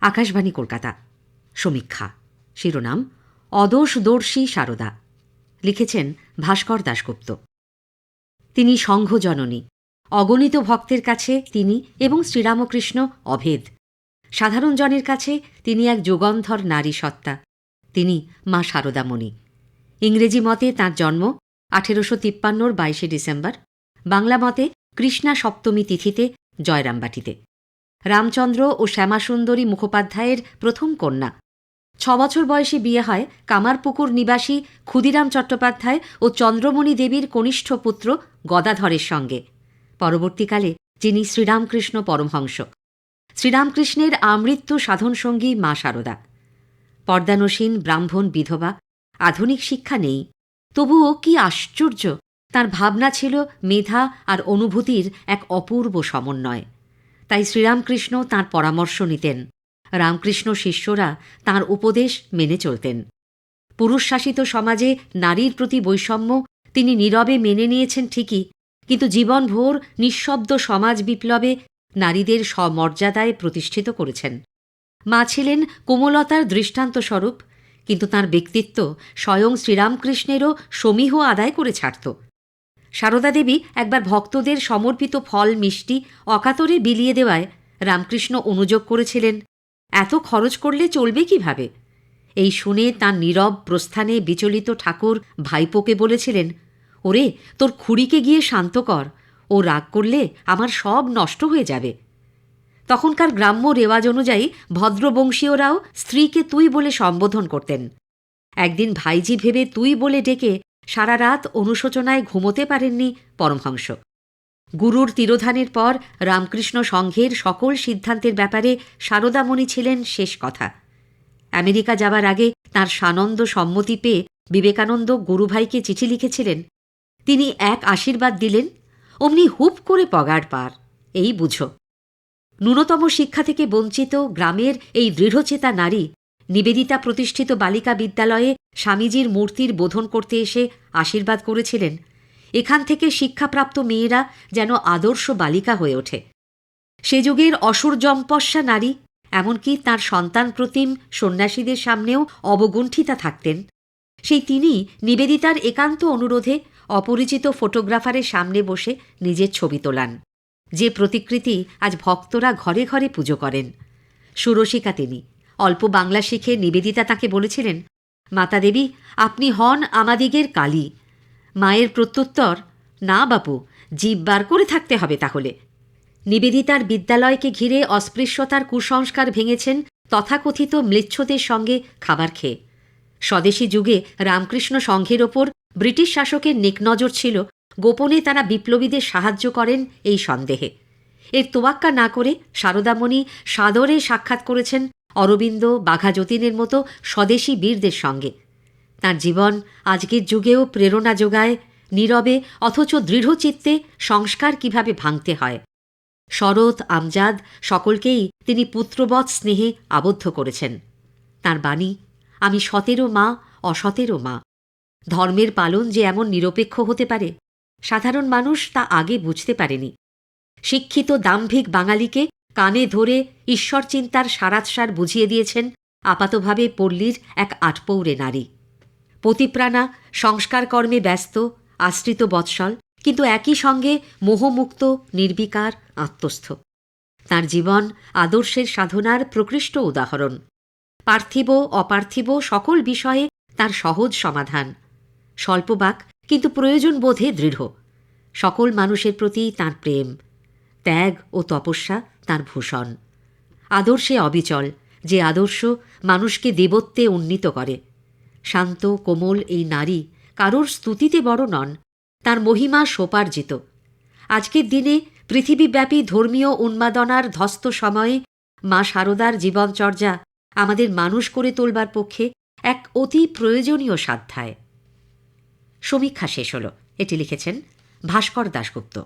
আকাশবাণী কলকাতা। সমীক্ষা। শিরোনাম, অদোষদর্শী সারদা। লিখেছেন ভাস্কর দাশগুপ্ত। তিনি সংঘজননী। অগণিত ভক্তের কাছে তিনি এবং শ্রীরামকৃষ্ণ অভেদ। সাধারণ জনের কাছে তিনি এক যুগন্ধর নারী সত্তা। তিনি মা শারদামণি ইংরেজি মতে তাঁর জন্ম আঠেরোশো তিপ্পান্নর বাইশে ডিসেম্বর। বাংলা মতে কৃষ্ণা সপ্তমী তিথিতে জয়রামবাটিতে। রামচন্দ্র ও শ্যামাসুন্দরী মুখোপাধ্যায়ের প্রথম কন্যা। ছ বছর বয়সে বিয়ে হয় কামারপুকুর নিবাসী ক্ষুদিরাম চট্টোপাধ্যায় ও চন্দ্রমণি দেবীর কনিষ্ঠ পুত্র গদাধরের সঙ্গে। পরবর্তীকালে যিনি শ্রীরামকৃষ্ণ পরমহংস শ্রীরামকৃষ্ণের আমৃত্যু সাধনসঙ্গী মা শারদা পর্দানসীন ব্রাহ্মণ বিধবা, আধুনিক শিক্ষা নেই। তবুও কি আশ্চর্য, তার ভাবনা ছিল মেধা আর অনুভূতির এক অপূর্ব সমন্বয়। তাই শ্রীরামকৃষ্ণ তার পরামর্শ নিতেন। রামকৃষ্ণ শিষ্যরা তার উপদেশ মেনে চলতেন। পুরুষশাসিত সমাজে নারীর প্রতি বৈষম্য তিনি নীরবে মেনে নিয়েছেন ঠিকই, কিন্তু জীবনভোর নিঃশব্দ সমাজ বিপ্লবে নারীদের স্বমর্যাদায় প্রতিষ্ঠিত করেছেন। মা ছিলেন কোমলতার দৃষ্টান্তস্বরূপ কিন্তু তার ব্যক্তিত্ব স্বয়ং শ্রীরামকৃষ্ণেরও সমীহ আদায় করে ছাড়ত। সারদা দেবী একবার ভক্তদের সমর্পিত ফল, মিষ্টি, অকাতরে বিলিয়ে দেওয়ায় রামকৃষ্ণ অনুযোগ করেছিলেন। এত খরচ করলে চলবে কীভাবে? এই শুনে তার নীরব প্রস্থানে বিচলিত ঠাকুর ভাইপোকে বলেছিলেন, ওরে, তোর খুড়িকে গিয়ে শান্ত কর, ও রাগ করলে আমার সব নষ্ট হয়ে যাবে। তখনকার গ্রাম্য রেওয়াজ অনুযায়ী ভদ্রবংশীয়রাও স্ত্রীকে তুই বলে সম্বোধন করতেন। একদিন ভাইজি ভেবে তুই বলে ডেকে সারা রাত অনুশোচনায় ঘুমোতে পারেননি পরমহংস গুরুর তিরোধানের পর রামকৃষ্ণ সংঘের সকল সিদ্ধান্তের ব্যাপারে সারদামণি ছিলেন শেষ কথা। আমেরিকা যাবার আগে তার সানন্দ সম্মতি পেয়ে বিবেকানন্দ গুরুভাইকে চিঠি লিখেছিলেন। তিনি এক আশীর্বাদ দিলেন, অমনি হুপ করে পগার পার, এই বুঝো। ন্যূনতম শিক্ষা থেকে বঞ্চিত গ্রামের এই দৃঢ়চেতা নারী নিবেদিতা প্রতিষ্ঠিত বালিকা বিদ্যালয়ে স্বামীজির মূর্তির বোধন করতে এসে আশীর্বাদ করেছিলেন। এখান থেকে শিক্ষাপ্রাপ্ত মেয়েরা যেন আদর্শ বালিকা হয়ে ওঠে। সে যুগের অসুর অসুরজম্পস্যা নারী, এমনকি তার সন্তান প্রতিম সন্ন্যাসীদের সামনেও অবগুণ্ঠিতা থাকতেন। সেই তিনি নিবেদিতার একান্ত অনুরোধে অপরিচিত ফটোগ্রাফারের সামনে বসে নিজের ছবি তোলান। যে প্রতিকৃতি আজ ভক্তরা ঘরে ঘরে পুজো করেন। সুরসিকা তিনি অল্প বাংলা শিখে নিবেদিতা তাকে বলেছিলেন, মাতা দেবী, আপনি হন আমাদিগের কালী। মায়ের প্রত্যুত্তর, না বাপু, জীব বার করে থাকতে হবে তাহলে। নিবেদিতার বিদ্যালয়কে ঘিরে অস্পৃশ্যতার কুসংস্কার ভেঙেছেন তথাকথিত ম্লেচ্ছদের সঙ্গে খাবার খেয়ে। স্বদেশী যুগে রামকৃষ্ণ সংঘের ওপর ব্রিটিশ শাসকের নেকনজর ছিল, গোপনে তারা বিপ্লবীদের সাহায্য করেন এই সন্দেহে। এর তোয়াক্কা না করে সারদামণি সাদরে সাক্ষাৎ করেছেন অরবিন্দ বাঘা যতীনের মতো স্বদেশী বীরদের সঙ্গে। তার জীবন আজকের যুগেও প্রেরণা যোগায়, নীরবে অথচ দৃঢ়চিত্তে সংস্কার কীভাবে ভাঙতে হয়। শরৎ, আমজাদ সকলকেই তিনি পুত্রবৎ স্নেহে আবদ্ধ করেছেন। তার বাণী, আমি সতেরো মা, অসতেরো মা। ধর্মের পালন যে এমন নিরপেক্ষ হতে পারে, সাধারণ মানুষ তা আগে বুঝতে পারেনি। শিক্ষিত দাম্ভিক বাঙালিকে কানে ধরে ঈশ্বর চিন্তার সারাৎসার বুঝিয়ে দিয়েছেন আপাতভাবে পল্লীর এক আটপৌরে নারী। পতিপ্রাণা সংস্কার কর্মে ব্যস্ত, আশ্রিত বৎসল, কিন্তু একই সঙ্গে মোহমুক্ত, নির্বিকার, আত্মস্থ। তার জীবন আদর্শের সাধনার প্রকৃষ্ট উদাহরণ। পার্থিব, অপার্থিব সকল বিষয়ে তার সহজ সমাধান। স্বল্পবাক, কিন্তু প্রয়োজন বোধে দৃঢ়। সকল মানুষের প্রতি তার প্রেম। ত্যাগ ও তপস্যা তার ভূষণ। আদর্শে অবিচল, যে আদর্শ মানুষকে দেবত্বে উন্নীত করে। শান্ত, কোমল এই নারী কারোর স্তুতিতে বড় নন, তার মহিমা সোপার্জিত। আজকের দিনে পৃথিবীব্যাপী ধর্মীয় উন্মাদনার ধস্ত সময়ে মা শারদার জীবনচর্যা আমাদের মানুষ করে তোলবার পক্ষে এক অতি প্রয়োজনীয় সাধ্যায়। সমীক্ষা শেষ হল। এটি লিখেছেন ভাস্কর দাশগুপ্ত।